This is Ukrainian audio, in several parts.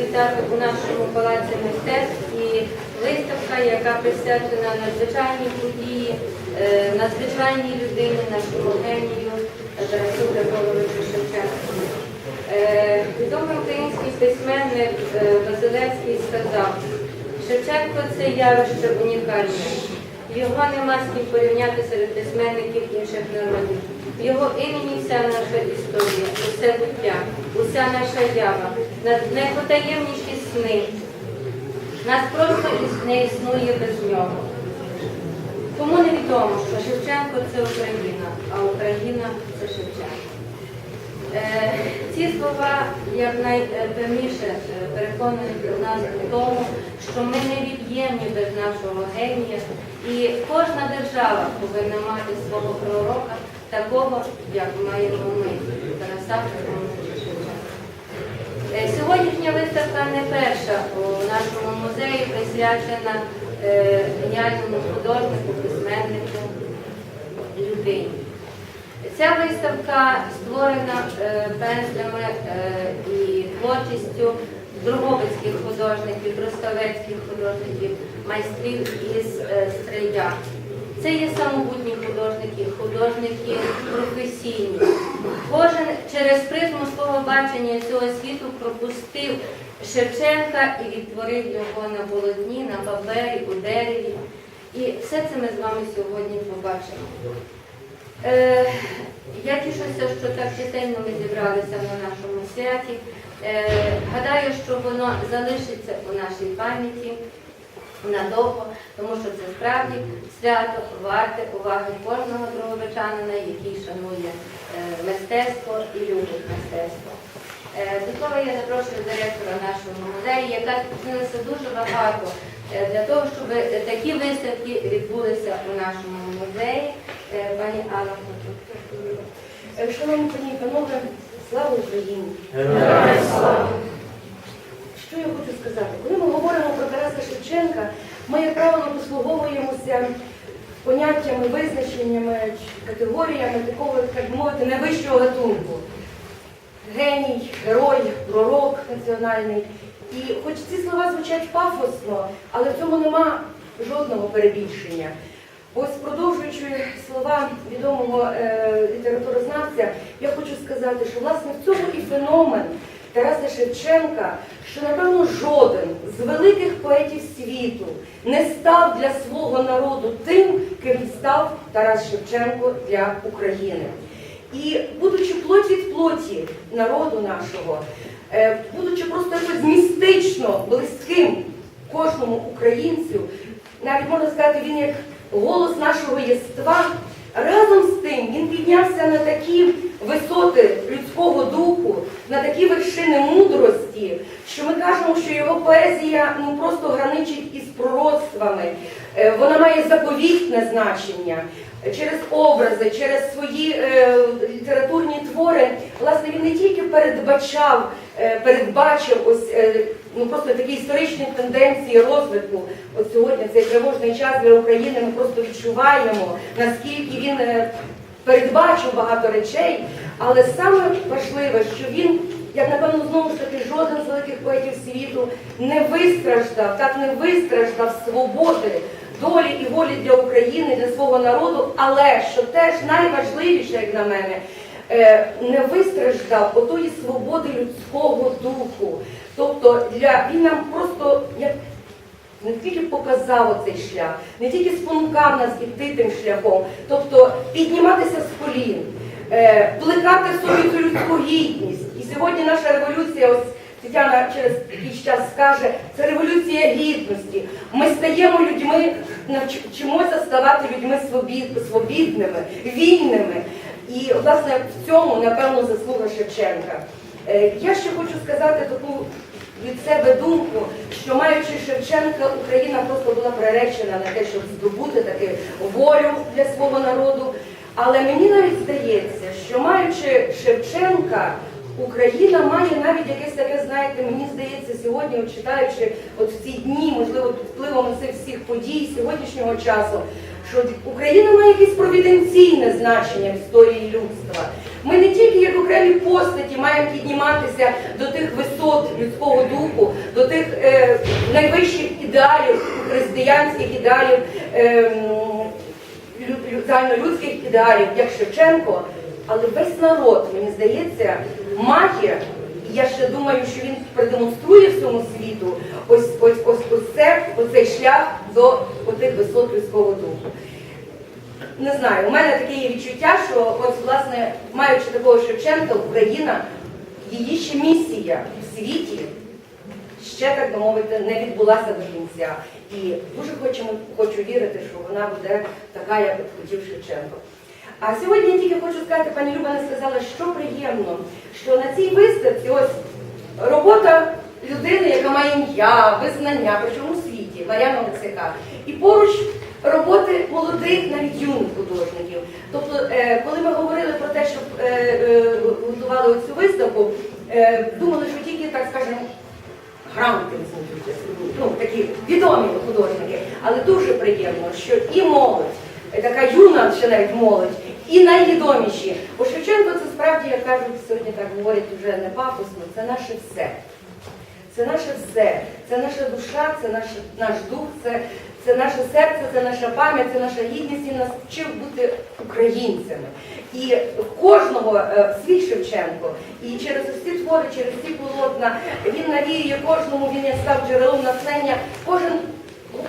вітати у нашому палаці мистецтв і виставка, яка присвячена надзвичайній події, е, надзвичайній людині, нашому генію Тарасу Григоровичу Шевченку. Е, Відомий український письменник е, Василевський сказав, Шевченко це явище унікальне. Його нема з ким порівняти серед письменників інших народів. Його імені вся наша історія, усе буття, уся наша ява, на- найпотаємніші сни. Нас просто не існує без нього. Тому невідомо, що Шевченко це Україна, а Україна це Шевченко. Е, Ці слова якнайпевніше е, переконують нас у тому, що ми не від'ємні без нашого генія, і кожна держава повинна мати свого пророка, такого, як маємо ми, Тараса Григоровича Е, Сьогоднішня виставка не перша у нашому музеї, присвячена е, геніальному художнику, письменнику, людині. Ця виставка створена е, пензлями і творчістю другобицьких художників, трускавецьких художників, майстрів із Стрия. Це є самобутні художники, художники професійні. Кожен через призму свого бачення цього світу пропустив Шевченка і відтворив його на полотні, на папері, у дереві. І все це ми з вами сьогодні побачимо. Е, я тішуся, що так чисельно ми зібралися на нашому святі. Е, гадаю, що воно залишиться у нашій пам'яті надовго, тому що це справді свято варте уваги кожного другобичанина, який шанує е, мистецтво і любить мистецтво. Е, До слова я запрошую директора нашого музею, яка зупинилася дуже багато е, для того, щоб такі виставки відбулися у нашому музеї. Пані Алла Шановні пані і панове, слава Україні! Що я хочу сказати? Коли ми Тараса Шевченка, ми, як правило, послуговуємося поняттями, визначеннями, категоріями такого, так би мовити, найвищого гатунку. Геній, герой, пророк національний. І хоч ці слова звучать пафосно, але в цьому нема жодного перебільшення. Ось продовжуючи слова відомого е, літературознавця, я хочу сказати, що власне в цьому і феномен Тараса Шевченка, що напевно жоден з великих поетів світу не став для свого народу тим, ким став Тарас Шевченко для України. І будучи плоті від плоті народу нашого, е, будучи просто якось містично близьким кожному українцю, навіть можна сказати, він як голос нашого єства, разом з тим він піднявся на такі висоти людського духу, на такі вершини мудрості, що ми кажемо, що його поезія ну просто граничить із пророцтвами. Е, Вона має заповітне значення через образи, через свої е, літературні твори. Власне, він не тільки передбачав, е, передбачив ось е, ну просто такі історичні тенденції розвитку. От сьогодні цей тривожний час для України ми просто відчуваємо, наскільки він е, передбачив багато речей, але саме важливе, що він. Як напевно знову ж таки жоден з великих поетів світу не вистраждав, так не вистраждав свободи, долі і волі для України, для свого народу, але що теж найважливіше, як на мене, е, не вистраждав отої свободи людського духу. Тобто для він нам просто як не тільки показав оцей шлях, не тільки спонукав нас іти тим шляхом, тобто підніматися з колін, е, плекати в собі цю людську гідність. І сьогодні наша революція, ось Тетяна через якийсь час скаже, це революція гідності. Ми стаємо людьми, навч- вчимося ставати людьми свобідними, вільними. І, власне, в цьому, напевно, заслуга Шевченка. Е, Я ще хочу сказати таку від себе думку, що маючи Шевченка, Україна просто була приречена на те, щоб здобути таки волю для свого народу. Але мені навіть здається, що маючи Шевченка, Україна має навіть якесь таке, знаєте, мені здається, сьогодні, от читаючи от в ці дні, можливо, під впливом цих всіх подій сьогоднішнього часу, що Україна має якесь провіденційне значення в історії людства. Ми не тільки як окремі постаті маємо підніматися до тих висот людського духу, до тих е, найвищих ідеалів, християнських ідеалів. лю- загальнолюдських ідеалів, як Шевченко, але весь народ, мені здається, має, і я ще думаю, що він продемонструє всьому світу ось ось ось ось це, оцей шлях до отих висот людського духу. Не знаю, у мене таке є відчуття, що от власне, маючи такого Шевченка, Україна, її ще місія в світі ще так би мовити не відбулася до кінця. І дуже хочемо, хочу вірити, що вона буде така, як от хотів Шевченко. А сьогодні я тільки хочу сказати, пані Люба не сказала, що приємно, що на цій виставці ось робота людини, яка має ім'я, визнання, причому у світі, Мар'яна Олексяка. І поруч роботи молодих, навіть юних художників. Тобто, е, коли ми говорили про те, щоб е, е, готували цю виставку, думали, що тільки, так скажемо, грамоти ну, такі відомі художники. Але дуже приємно, що і молодь, така юна ще навіть молодь, і найвідоміші. Бо Шевченко це справді, як кажуть, сьогодні так говорять вже не пафосно, це наше все. Це наше все, це наша душа, це наш, наш дух, це, це наше серце, це наша пам'ять, це наша гідність. і нас вчив бути українцями. І кожного е, свій Шевченко. І через усі твори, через всі полотна він навіює кожному, він як став джерелом натхнення. Кожен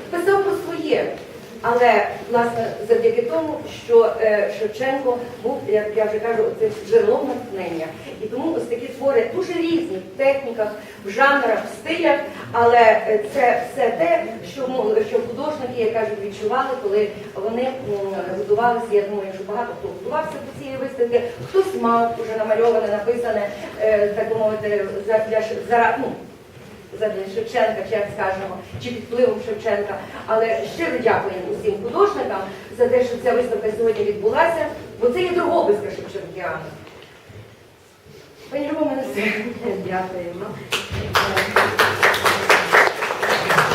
писав про своє. Але власне завдяки тому, що е, Шевченко був, як я вже кажу, цим джерелом натхнення. І тому ось такі твори дуже різні в техніках, в жанрах, в стилях, але е, це все те, що, що художники, я кажу, відчували, коли вони готувалися. Я думаю, що багато хто готувався до цієї виставки, хтось мав уже намальоване, написане, е, так би мовити, за, за, ну, задля Шевченка, чи як скажемо, чи під впливом Шевченка. Але щиро дякуємо усім художникам за те, що ця виставка сьогодні відбулася, бо це є Дрогобицька Шевченкіана. Пані все. Дякуємо.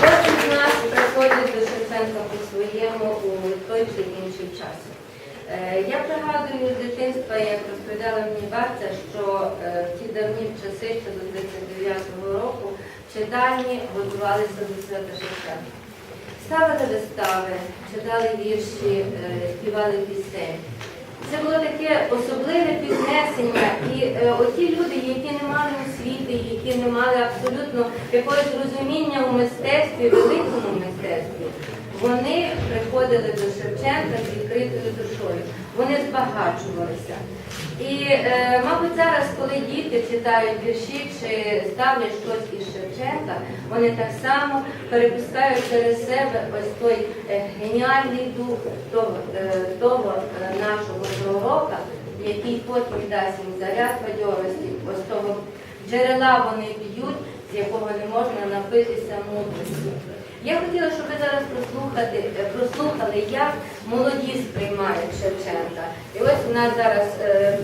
Кожен з нас приходить до Шевченка по-своєму у той чи інший час. Е, Я пригадую з дитинства, як розповідала мені бабця, що е, в ті давні часи, ще до 39-го року, читальні готувалися до Шевченка. Ставили вистави, читали вірші, е, співали пісень. Це було таке особливе піднесення, і е, оті люди, які не мали освіти, які не мали абсолютно якогось розуміння у мистецтві, великому мистецтві, вони приходили до Шевченка з відкритою душою. Вони збагачувалися. І, е, мабуть, зараз, коли діти читають вірші чи ставлять щось із Шевченка, вони так само перепускають через себе ось той е, геніальний дух того, е, того е, нашого пророка, який потім дасть їм заряд бадьорості, ось того джерела вони п'ють, з якого не можна напитися мудрості. Я хотіла, щоб ви зараз прослухати, е, прослухали, як молоді сприймають Шевченка. І ось у нас зараз е,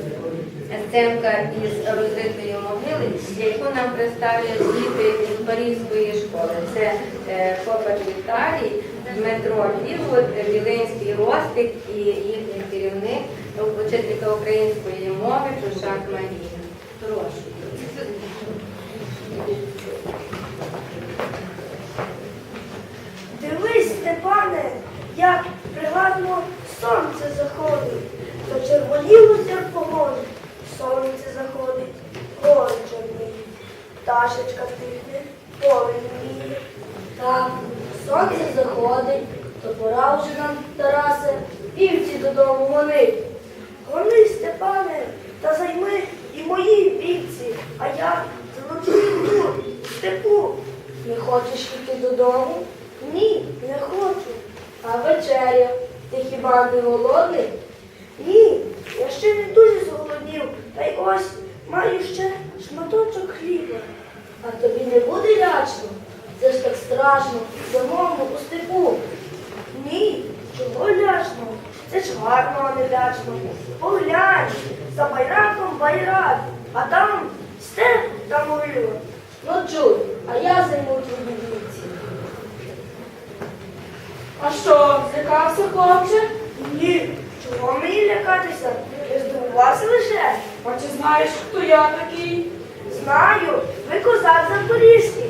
сценка із розритої могили, яку нам представлять діти із Паризької школи. Це е, Копач Віталій, Дмитро Лівот, Віленський Ростик і їхній керівник, учителька української мови Чушак Марія. Прошу. Дивись, Степане, як пригадно сонце заходить, зачервонілося в погоні, сонце заходить, гори чорніє, пташечка тихне, поле мріє. Так, сонце заходить, то пора вже нам, Тарасе, вівці додому гонить. Гони, Степане, та займи і мої вівці, а я заночую в степу. Не хочеш йти додому? Ні, не хочу. А вечеря? Ти хіба не голодний? Ні, я ще не дуже зголодів, та й ось маю ще шматочок хліба. А тобі не буде лячно? Це ж так страшно, самому у степу. Ні, чого лячно? Це ж гарно, а не лячно. Поглянь, за байраком байрак, а там степ та морю. Ну чуй, а я займу твої віці. А що, злякався хлопче? Ні, чого мені лякатися? Я здивувався лише. А чи знаєш, хто я такий? Знаю, ви козак Запорізький.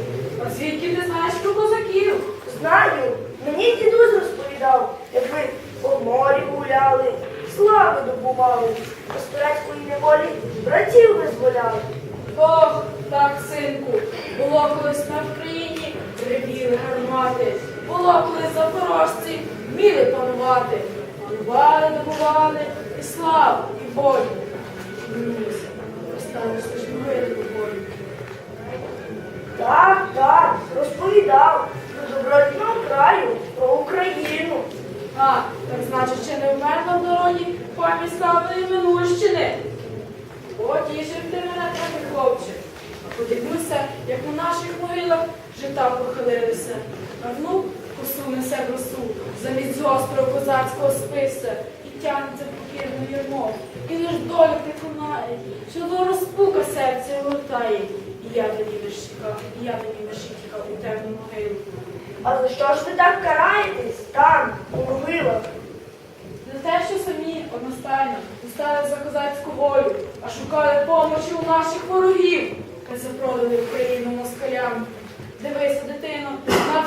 А звідки ти знаєш про козаків? Знаю, мені дідусь розповідав, як ви по морі гуляли, слави добували, турецької неволі братів визволяли. Ох, так, синку, було колись на Вкраїні ревіли гармати, було колись запорожці вміли панувати, Малювали, добували і славу, і могили. Так, так, розповідав до добротного краю про Україну. А, так значить, ще не вмерла в дорогі пам'ять славної минущини. Потішив ти мене трохи, хлопче. А подивлюся, як на наших могилах жита похилилися. А внук косу несе в росу, замість гострого козацького списа, і тягнеться покірно ярмо, і лиш долю приконає, що до розпука серце гортає. І я тоді чекав, і я тоді тікав у темну могилу. А за що ж ви так караєтесь там, у могилах? Не те, що самі одностайно не стали за козацьку волю, а шукали помочі у наших ворогів, та запродали Україну москалям. Дивися, дитино,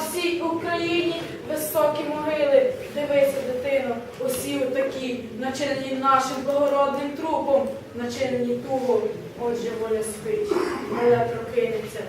всій Україні високі могили. Дивися, дитино, усі отакі, начинені нашим благородним трупом, начинені тугом. Отже, воля спить, але прокинеться.